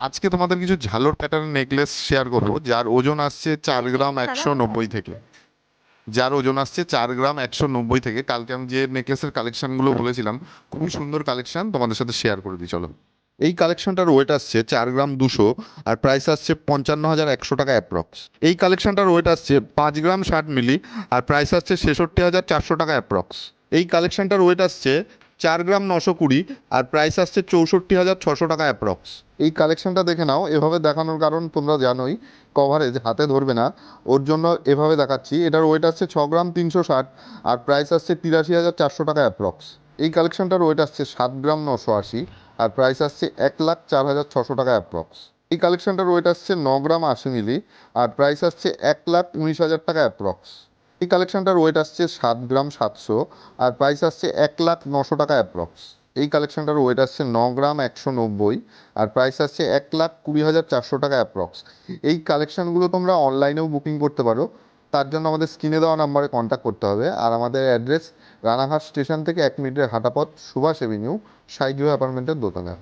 আজকে তোমাদের কিছু ঝালোর প্যাটার্ন নেকলেস শেয়ার করব যার ওজন আসছে চার গ্রাম একশো নব্বই থেকে। যার ওজন আসছে চার গ্রাম একশো নব্বই থেকে। কালকে আমি যে নেকলেসের কালেকশনগুলো বলেছিলাম খুবই সুন্দর কালেকশন তোমাদের সাথে শেয়ার করে দিই চলো। এই কালেকশনটার ওয়েট আসছে চার গ্রাম দুশো আর প্রাইস আসছে পঞ্চান্ন হাজার একশো টাকা অ্যাপ্রক্স এই কালেকশনটার ওয়েট আসছে পাঁচ গ্রাম ষাট মিলি আর প্রাইস আসছে ছেষট্টি হাজার চারশো টাকা অ্যাপ্রক্স এই কালেকশনটার ওয়েট আসছে চার গ্রাম নশো কুড়ি আর প্রাইস আসছে চৌষট্টি হাজার ছশো টাকা অ্যাপ্রক্স এই কালেকশনটা দেখে নাও, এভাবে দেখানোর কারণ তোমরা জানোই কভারেজ হাতে ধরবে না। ওর জন্য এভাবে দেখাচ্ছি, এটার ওয়েট আসছে ছ গ্রাম তিনশো ষাট আর প্রাইস আসছে তিরাশি হাজার চারশো টাকা অ্যাপ্রক্স এই কালেকশনটার ওয়েট আসছে সাত গ্রাম নশো আশি আর প্রাইস আসছে এক লাখ চার হাজার ছশো টাকা অ্যাপ্রক্স এই কালেকশনটার ওয়েট আসছে ন গ্রাম আশি মিলি আর প্রাইস আসছে এক লাখ উনিশ হাজার টাকা অ্যাপ্রক্স এই কালেকশনটার ওয়েট আসছে সাত গ্রাম সাতশো আর প্রাইস আসছে এক লাখ নশো টাকা অ্যাপ্রক্স এই কালেকশনটার ওয়েট আসছে ন গ্রাম একশো নব্বই আর প্রাইস আসছে এক লাখ কুড়ি হাজার চারশো টাকা অ্যাপ্রক্স এই কালেকশনগুলো তোমরা অনলাইনেও বুকিং করতে পারো। তার জন্য আমাদের স্ক্রিনে দেওয়া নাম্বারে কন্ট্যাক্ট করতে হবে। আর আমাদের অ্যাড্রেস রানাঘাট স্টেশন থেকে এক মিনিটের হাঁটাপথ, সুভাষ এভিনিউ সাইজিও অ্যাপার্টমেন্টের দোতলা।